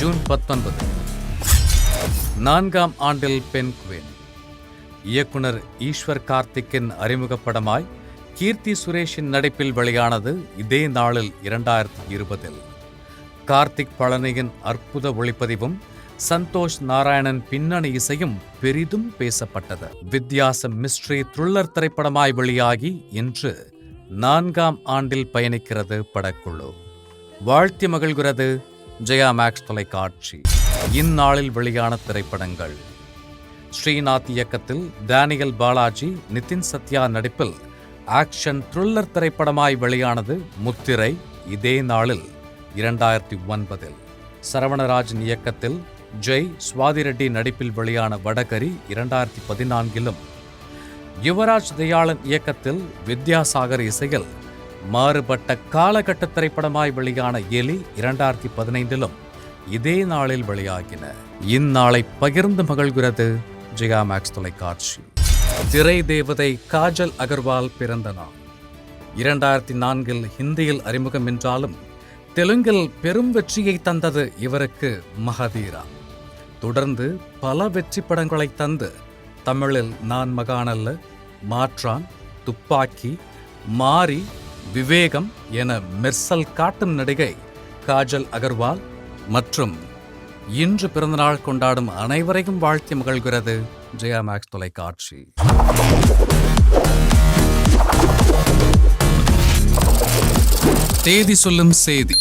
June பத்தொன்பது. நான்காம் ஆண்டில் பெண் குவேன். இயக்குனர் ஈஸ்வர் கார்த்திக்கின் அறிமுகப்படமாய் கீர்த்தி சுரேஷின் நடிப்பில் வெளியானது இதே நாளில் இரண்டாயிரத்தி இருபதில். கார்த்திக் பழனியின் அற்புத ஒளிப்பதிவும் சந்தோஷ் நாராயணன் பின்னணி இசையும் பெரிதும் பேசப்பட்டது. வித்தியாச மிஸ்ட்ரி த்ரில்லர் திரைப்படமாய் வெளியாகி இன்று நான்காம் ஆண்டில் பயணிக்கிறது படக்குழு. வாழ்த்தி மகிழ்கிறது ஜெயா மேக்ஸ் தொலைக்காட்சி. இந்நாளில் வெளியான திரைப்படங்கள். ஸ்ரீநாத் இயக்கத்தில் டேனியல் பாலாஜி நிதின் சத்யா நடிப்பில் ஆக்ஷன் த்ரில்லர் திரைப்படமாய் வெளியானது முத்திரை இதே நாளில் இரண்டாயிரத்தி ஒன்பதில். சரவணராஜன் இயக்கத்தில் ஜெய் சுவாதி ரெட்டி நடிப்பில் வெளியான வடகரி இரண்டாயிரத்தி பதினான்கிலும். யுவராஜ் தயாளன் இயக்கத்தில் வித்யாசாகர் இசையில் மாறுபட்ட காலகட்ட திரைப்படமாய் வெளியான எலி இரண்டாயிரத்தி பதினைந்திலும் இதே நாளில் வெளியாகின. இந்நாளை பகிர்ந்து மகிழ்கிறது ஜெயா மேக்ஸ் தொலைக்காட்சி. திரை தேவதை காஜல் அகர்வால் பிறந்த நாள். இரண்டாயிரத்தி நான்கில் ஹிந்தியில் அறிமுகம் என்றாலும் தெலுங்கில் பெரும் வெற்றியை தந்தது இவருக்கு மகதீரா. தொடர்ந்து பல வெற்றி படங்களை தந்து தமிழில் நான் மகானல்ல மாற்றான் துப்பாக்கி மாறி விவேகம் என மெர்சல் காட்டும் நடிகை காஜல் அகர்வால் மற்றும் இன்று பிறந்தநாள் கொண்டாடும் அனைவரையும் வாழ்த்தி மகிழ்கிறது ஜெயா மேக்ஸ் தொலைக்காட்சி. தேதி சொல்லும் செய்தி.